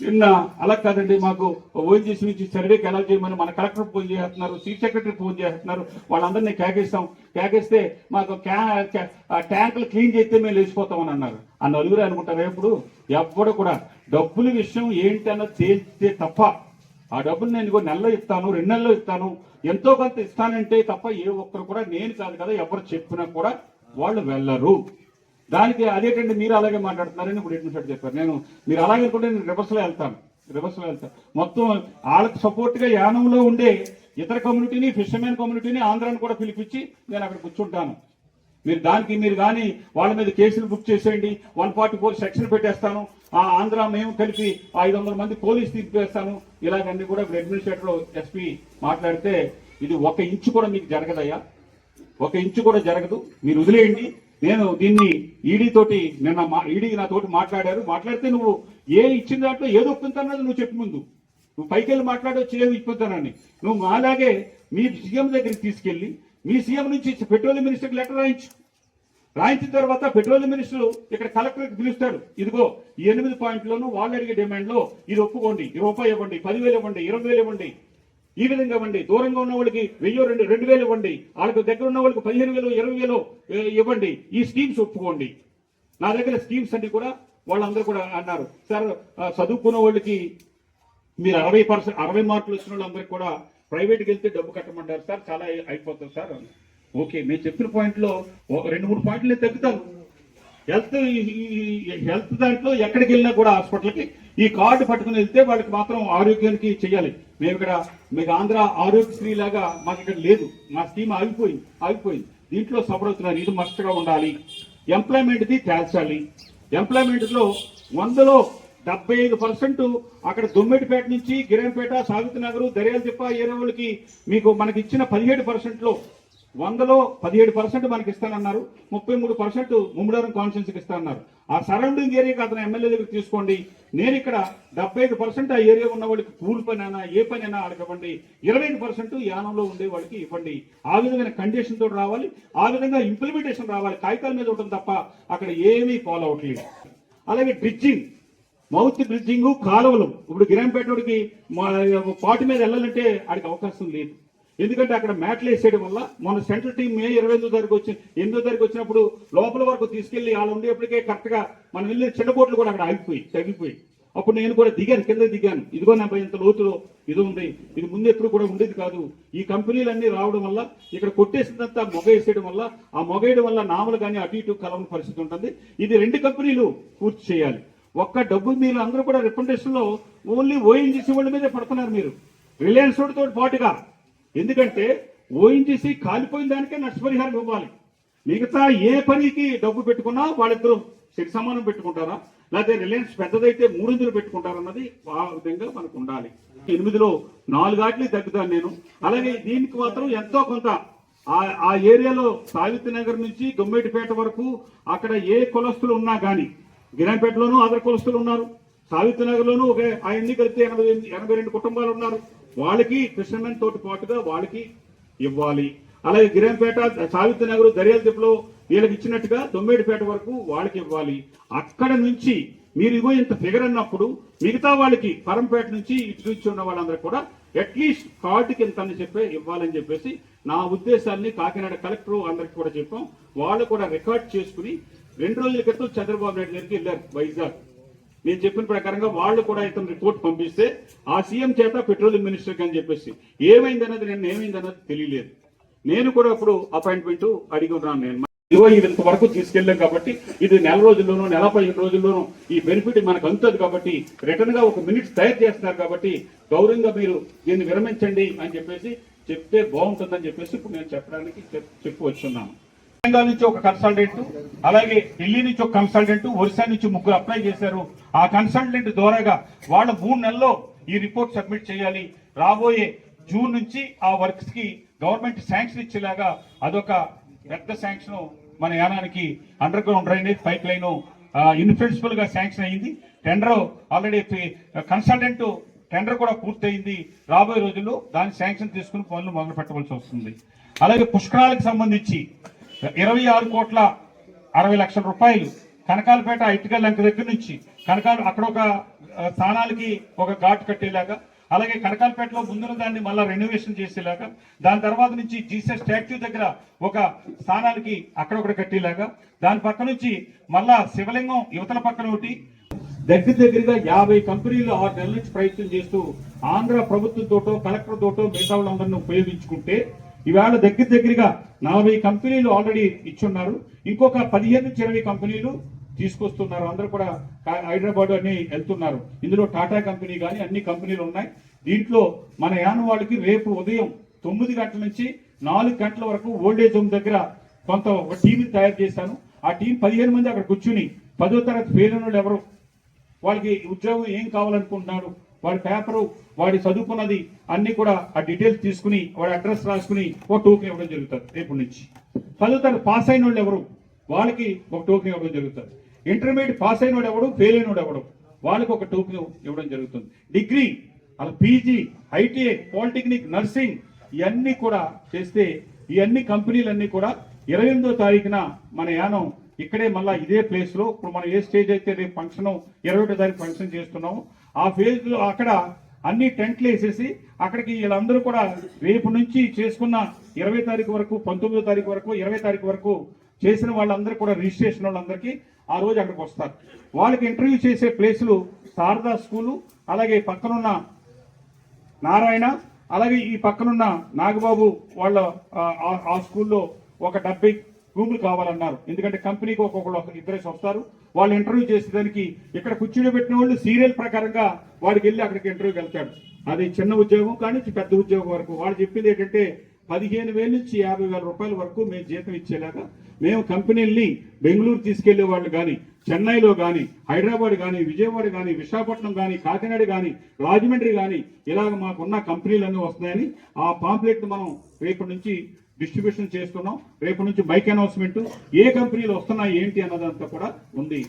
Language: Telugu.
నిన్న అలా కాదండి మాకు ఓఎన్జీసీ నుంచి సర్వేకి ఎలా చేయమని మన కలెక్టర్ ఫోన్ చేస్తున్నారు చీఫ్ సెక్రటరీ ఫోన్ చేస్తున్నారు వాళ్ళందరినీ కేకేస్తాం కేకేస్తే మాకు క్యా- ఆ ట్యాంకులు క్లీన్ చేస్తే మేము లేచిపోతామని అన్నారు. ఆ నలుగురు అనుకుంటారు ఎప్పుడు ఎప్పుడు కూడా. డబ్బుల విషయం ఏంటి తేల్చితే తప్ప ఆ డబ్బులు నేను నెలలో ఇస్తాను రెండు నెలల్లో ఇస్తాను ఎంతో కొంత ఇస్తానంటే తప్ప ఏ ఒక్కరు కూడా నేను కాదు కదా ఎవరు చెప్పినా కూడా వాళ్ళు వెళ్ళరు. దానికి అదేంటండి మీరు అలాగే మాట్లాడుతున్నారని ఇప్పుడు ఎడ్మిషన్ చెప్పారు. నేను మీరు అలాగే అనుకుంటే నేను రివర్స్లో వెళ్తాను. రివర్స్లో వెళ్తాను. మొత్తం వాళ్ళకి సపోర్ట్గా యానంలో ఉండే ఇతర కమ్యూనిటీని ఫిషర్మెన్ కమ్యూనిటీని ఆంధ్రాని కూడా పిలిపించి నేను అక్కడ కూర్చుంటాను. మీరు దానికి మీరు కానీ వాళ్ళ మీద కేసులు బుక్ చేసేయండి. వన్ ఫార్టీ ఫోర్ సెక్షన్ పెట్టేస్తాను. ఆ ఆంధ్ర మేము కలిపి ఐదు వందల మంది పోలీస్ తీర్పేస్తాను ఇలాగన్నీ కూడా ఇప్పుడు అడ్మినిస్ట్రేటర్ ఎస్పీ మాట్లాడితే ఇది ఒక ఇంచు కూడా మీకు జరగదయ్యా. ఒక ఇంచు కూడా జరగదు. మీరు వదిలేయండి. నేను దీన్ని ఈడీ తోటి నిన్న మా ఈడీ నాతోటి మాట్లాడారు. మాట్లాడితే నువ్వు ఏ ఇచ్చిన దాంట్లో ఏదో ఒప్పుతానన్నది నువ్వు చెప్పు ముందు. నువ్వు పైకి వెళ్ళి మాట్లాడవచ్చు ఏమి ఇప్పుతానని నువ్వు మాలాగే మీ సీఎం దగ్గరికి తీసుకెళ్ళి మీ సీఎం నుంచి పెట్రోలియం మినిస్టర్కి లెటర్ రాయించు. రాయించిన తర్వాత పెట్రోలియం మినిస్టర్ ఇక్కడ కలెక్టర్కి పిలుస్తాడు. ఇదిగో ఈ ఎనిమిది పాయింట్లోనూ వాళ్ళు అడిగే డిమాండ్లో ఇది ఒప్పుకోండి రూపాయి ఇవ్వండి పదివేలు ఇవ్వండి ఇరవై వేలు ఇవ్వండి. ఈ విధంగా ఇవ్వండి. దూరంగా ఉన్న వాళ్ళకి వెయ్యి రెండు రెండు వేలు ఇవ్వండి. వాళ్ళకి దగ్గర ఉన్న వాళ్ళకి పదిహేను వేలు ఇరవై వేలు ఇవ్వండి. ఈ స్కీమ్స్ ఒప్పుకోండి. నా దగ్గర స్కీమ్స్ అన్ని కూడా వాళ్ళందరూ కూడా అన్నారు. సార్ చదువుకున్న వాళ్ళకి మీరు అరవై పర్సెంట్ అరవై మార్కులు వచ్చిన వాళ్ళందరికీ కూడా ప్రైవేట్కి వెళ్తే డబ్బు కట్టమంటారు. సార్ చాలా అయిపోతుంది సార్. ఓకే మీరు చెప్పిన పాయింట్లో ఒక రెండు మూడు పాయింట్లు నేను తగ్గుతాను హెల్త్ హెల్త్ దాంట్లో ఎక్కడికి వెళ్ళినా కూడా హాస్పిటల్కి ఈ కార్డు పట్టుకుని వెళ్తే వాళ్ళకి మాత్రం ఆరోగ్యానికి చేయాలి. మేము ఇక్కడ మీకు ఆంధ్ర ఆరోగ్యశ్రీ లాగా మాకు ఇక్కడ లేదు. మా స్కీమ్ ఆగిపోయింది ఆగిపోయింది. దీంట్లో సఫరవుతున్నారు ఇది మస్ట్గా ఉండాలి. ఎంప్లాయ్మెంట్ది తేల్చాలి. ఎంప్లాయ్మెంట్లో వందలో డెబ్బై ఐదు పర్సెంట్ అక్కడ దొమ్మిడిపేట నుంచి గిరంపేట సావిత్రి నగర్ దర్యాల తిప్ప ఏరియా వాళ్ళకి మీకు మనకి ఇచ్చిన పదిహేడు పర్సెంట్లో వందలో పదిహేడు పర్సెంట్ మనకి ఇస్తానన్నారు ముప్పై మూడు పర్సెంట్ ముమ్మడారం కాన్స్టిట్యూన్సీకి ఇస్తానన్నారు. ఆ సరౌండింగ్ ఏరియాకి అతను ఎమ్మెల్యే దగ్గర తీసుకోండి. నేను ఇక్కడ డెబ్బై ఐదు పర్సెంట్ ఆ ఏరియా ఉన్న వాళ్ళకి కూలి పని అయినా ఏ పని అయినా వాళ్ళకి ఇరవై ఐదు పర్సెంట్ యానంలో ఉండే వాళ్ళకి ఇవ్వండి. ఆ విధమైన కండిషన్ తోటి రావాలి. ఆ విధంగా ఇంప్లిమెంటేషన్ రావాలి. కాగితాల మీద ఉంటుంది తప్ప అక్కడ ఏమీ ఫాలో అవ్వట్లేదు అలాగే డ్రిడ్జింగ్ మౌత్ బ్రిడ్జింగ్ కాలువలు. ఇప్పుడు గిరంపేటోడికి పాటి మీద వెళ్ళాలంటే ఆడికి అవకాశం లేదు. ఎందుకంటే అక్కడ మ్యాట్లు వేసేయడం వల్ల మన సెంట్రల్ టీం మే ఇరవై ఎనిమిదో తారీఖు వచ్చి ఎనిమిదో తారీఖు వచ్చినప్పుడు లోపల వరకు తీసుకెళ్ళి వాళ్ళు ఉండేప్పటికే కరెక్ట్గా మనం వెళ్ళే చిన్న బోట్లు కూడా అక్కడ ఆగిపోయి తగ్గిపోయి అప్పుడు నేను కూడా దిగాను కింద దిగాను. ఇదిగో నా ఇంత లోతులో ఇది ఉంది. ఇది ముందు ఎప్పుడు కూడా ఉండేది కాదు. ఈ కంపెనీలన్నీ రావడం వల్ల ఇక్కడ కొట్టేసినంతా మొగ వేసేయడం వల్ల ఆ మొగేయడం వల్ల నామలు కానీ అటు ఇటు కలవని పరిస్థితి ఉంటుంది. ఇది రెండు కంపెనీలు పూర్తి చేయాలి. ఒక్క డబ్బు మీరు అందరూ కూడా రిప్రజెంటేషన్లో ఓన్లీ ఓఎన్జీసీ వాళ్ళ మీదే పడుతున్నారు మీరు. రిలయన్స్ తోటి పాటుగా. ఎందుకంటే ఓఎన్జీసీ కాలిపోయిన దానికే నష్టపరిహారం ఇవ్వాలి. మిగతా ఏ పనికి డబ్బు పెట్టుకున్నా వాళ్ళిద్దరూ శక్తి సమానం పెట్టుకుంటారా? లేకపోతే రిలయన్స్ పెద్దదైతే మూడు వందలు పెట్టుకుంటారన్నది ఆ విధంగా మనకు ఉండాలి. ఎనిమిదిలో నాలుగు ఆటలు తగ్గుతాను నేను. అలాగే దీనికి మాత్రం ఎంతో కొంత ఆ- ఏరియాలో సావిత్రి నగర్ నుంచి గొమ్మేటిపేట వరకు అక్కడ ఏ కులస్తులు ఉన్నా కానీ గిరాంపేటలోనూ అదర్ కులస్తులు ఉన్నారు. సావిత్రి నగర్లోనూ ఒక ఆయన్ని కలిపితే ఎనభై ఎనిమిది- ఎనభై రెండు కుటుంబాలు ఉన్నారు. వాళ్ళకి కృష్ణమన్ తోటి పాటుగా వాళ్ళకి ఇవ్వాలి. అలాగే గిరంపేట సావిత్రి నగర్ దర్యాలతిప్పలో వీళ్ళకి ఇచ్చినట్టుగా దొమ్మేడిపేట వరకు వాళ్ళకి ఇవ్వాలి. అక్కడ నుంచి మీరు ఇగో ఇంత ఫిగర్ అన్నప్పుడు మిగతా వాళ్ళకి పరంపేట నుంచి ఇటు నుంచి ఉన్న వాళ్ళందరూ కూడా అట్లీస్ట్ కార్డుకి ఇంత అని చెప్పి ఇవ్వాలని చెప్పేసి నా ఉద్దేశాన్ని కాకినాడ కలెక్టర్ అందరికి కూడా చెప్పాం. వాళ్ళు కూడా రికార్డ్ చేసుకుని రెండు రోజుల క్రితం చంద్రబాబు నాయుడు గారికి వెళ్ళారు వైజాగ్. నేను చెప్పిన ప్రకారంగా వాళ్ళు కూడా ఇతను రిపోర్ట్ పంపిస్తే ఆ సీఎం చేత పెట్రోలియం మినిస్టర్ అని చెప్పేసి ఏమైంది అన్నది నేను ఏమైంది అన్నది తెలియలేదు. నేను కూడా అప్పుడు అపాయింట్మెంట్ అడిగి ఉన్నాను నేను. ఇదిగో ఇది ఇంతవరకు తీసుకెళ్ళాం కాబట్టి ఇది నెల రోజుల్లోనూ నెల పదిహేను రోజుల్లోనూ ఈ బెనిఫిట్ మనకు అందుతుంది కాబట్టి రిటర్న్గా ఒక మినిట్స్ తయారు చేస్తున్నారు కాబట్టి గౌరవంగా మీరు దీన్ని విరమించండి అని చెప్పేసి చెప్తే బాగుంటుందని చెప్పేసి ఇప్పుడు నేను చెప్పడానికి చెప్- చెప్పి వచ్చున్నాను తెలంగాణ నుంచి ఒక కన్సల్టెంట్ అలాగే ఢిల్లీ నుంచి ఒక కన్సల్టెంట్ ఒరిస్సా నుంచి ముగ్గురు అప్లై చేశారు. ఆ కన్సల్టెంట్ ద్వారాగా వాళ్ళు మూడు నెలల్లో ఈ రిపోర్ట్ సబ్మిట్ చేయాలి. రాబోయే జూన్ నుంచి ఆ వర్క్స్కి గవర్నమెంట్ శాంక్షన్ ఇచ్చేలాగా అదొక పెద్ద శాంక్షన్ మన యానానికి underground drainage pipeline ఇన్ప్రిన్సిపల్గా శాంక్షన్ అయింది. టెండర్ ఆల్రెడీ కన్సల్టెంట్ టెండర్ కూడా పూర్తయింది. రాబోయే రోజుల్లో దాని శాంక్షన్ తీసుకుని పనులు మొదలు పెట్టవలసి వస్తుంది. అలాగే పుష్కరాలకు సంబంధించి ఇరవై ఆరు కోట్ల అరవై లక్షల రూపాయలు కనకాలపేట ఇటుకల్ లంక దగ్గర నుంచి కనకాలు అక్కడ ఒక స్థానాలకి ఒక ఘాట్ కట్టేలాగా అలాగే కనకాలపేటలో ముందున్న దాన్ని మళ్ళీ రెనోవేషన్ చేసేలాగా దాని తర్వాత నుంచి జీసస్ స్టాచ్యూ దగ్గర ఒక స్థానానికి అక్కడ ఒకటి కట్టేలాగా దాని పక్క నుంచి మళ్ళా శివలింగం యువతల పక్కన ఒకటి. దగ్గర దగ్గరగా యాభై కంపెనీలు ఆరు నెలల నుంచి ప్రయత్నం చేస్తూ ఆంధ్ర ప్రభుత్వంతోటో కలెక్టర్ తోటో మిగతా వాళ్ళందరినీ ఉపయోగించుకుంటే ఈవేళ దగ్గర దగ్గరగా నలభై కంపెనీలు ఆల్రెడీ ఇచ్చున్నారు. ఇంకొక పదిహేను నుంచి ఇరవై కంపెనీలు తీసుకొస్తున్నారు. అందరూ కూడా హైదరాబాద్ అని వెళ్తున్నారు. ఇందులో టాటా కంపెనీ కానీ అన్ని కంపెనీలు ఉన్నాయి. దీంట్లో మన యానం వాళ్ళకి రేపు ఉదయం తొమ్మిది గంటల నుంచి నాలుగు గంటల వరకు ఓల్డేజ్ హోమ్ దగ్గర కొంత ఒక టీం తయారు చేశాను. ఆ టీం పదిహేను మంది అక్కడ కూర్చుని పదో తరగతి ఫెయిల్ వాళ్ళు ఎవరు వాళ్ళకి ఉద్యోగం ఏం కావాలనుకుంటున్నారు? వాడి పేపరు వాడి చదువుకున్నది అన్ని కూడా ఆ డీటెయిల్స్ తీసుకుని వాడి అడ్రస్ రాసుకుని ఒక టోకెన్ ఇవ్వడం జరుగుతుంది రేపు నుంచి. చదువుతారు పాస్ అయిన వాళ్ళు ఎవరు? వాళ్ళకి ఒక టోకెన్ ఇవ్వడం జరుగుతుంది. ఇంటర్మీడియట్ పాస్ అయిన వాడు ఎవడు? ఫెయిల్ అయిన వాడు ఎవడు? వాళ్ళకి ఒక టోకెన్ ఇవ్వడం జరుగుతుంది. డిగ్రీ అలా పీజీ ఐటీఐ పాలిటెక్నిక్ నర్సింగ్ ఇవన్నీ కూడా చేస్తే ఇవన్నీ కంపెనీలన్నీ కూడా ఇరవై ఎనిమిదో తారీఖున మన యానం ఇక్కడే మళ్ళీ ఇదే ప్లేస్లో ఇప్పుడు మనం ఏ స్టేజ్ అయితే రేపు ఫంక్షన్ ఇరవై ఒకటో తారీఖు ఫంక్షన్ చేస్తున్నాము ఆ ఫేజ్లో అక్కడ అన్ని టెంట్లు వేసేసి అక్కడికి వీళ్ళందరూ కూడా రేపు నుంచి చేసుకున్న ఇరవై తారీఖు వరకు పంతొమ్మిదో తారీఖు వరకు ఇరవై తారీఖు వరకు చేసిన వాళ్ళందరూ కూడా రిజిస్ట్రేషన్ వాళ్ళందరికీ ఆ రోజు అక్కడికి వస్తారు. వాళ్ళకి ఇంటర్వ్యూ చేసే ప్లేసులు శారదా స్కూలు అలాగే పక్కనున్న నారాయణ అలాగే ఈ పక్కనున్న నాగబాబు వాళ్ళ ఆ, ఆ- ఆ స్కూల్లో ఒక డెబ్బై రూములు కావాలన్నారు. ఎందుకంటే కంపెనీకి ఒక్కొక్కరు ఒక ఇద్దరేసి వస్తారు వాళ్ళు ఇంటర్వ్యూ చేసేదానికి ఇక్కడ కూర్చుని పెట్టిన వాళ్ళు సీరియల్ ప్రకారంగా వాడికి వెళ్ళి అక్కడికి ఇంటర్వ్యూకి వెళ్తాడు. అది చిన్న ఉద్యోగం కానీ పెద్ద ఉద్యోగం వరకు. వాళ్ళు చెప్పింది ఏంటంటే పదిహేను వేల నుంచి యాభై వేల రూపాయల వరకు మేము జీతం ఇచ్చేలాగా మేము కంపెనీల్ని బెంగళూరు తీసుకెళ్ళే వాళ్ళు కానీ చెన్నైలో కానీ హైదరాబాద్ కానీ విజయవాడ కానీ విశాఖపట్నం కానీ కాకినాడ కానీ రాజమండ్రి కానీ ఇలాగ మాకున్న కంపెనీలన్నీ వస్తున్నాయని ఆ పాంప్లెట్ మనం రేపటి నుంచి డిస్ట్రిబ్యూషన్ చేస్తున్నాం. రేపటి నుంచి బైక్ అనౌన్స్మెంట్. ఏ కంపెనీలు వస్తున్నాయి ఏంటి అన్నదంతా కూడా ఉంది.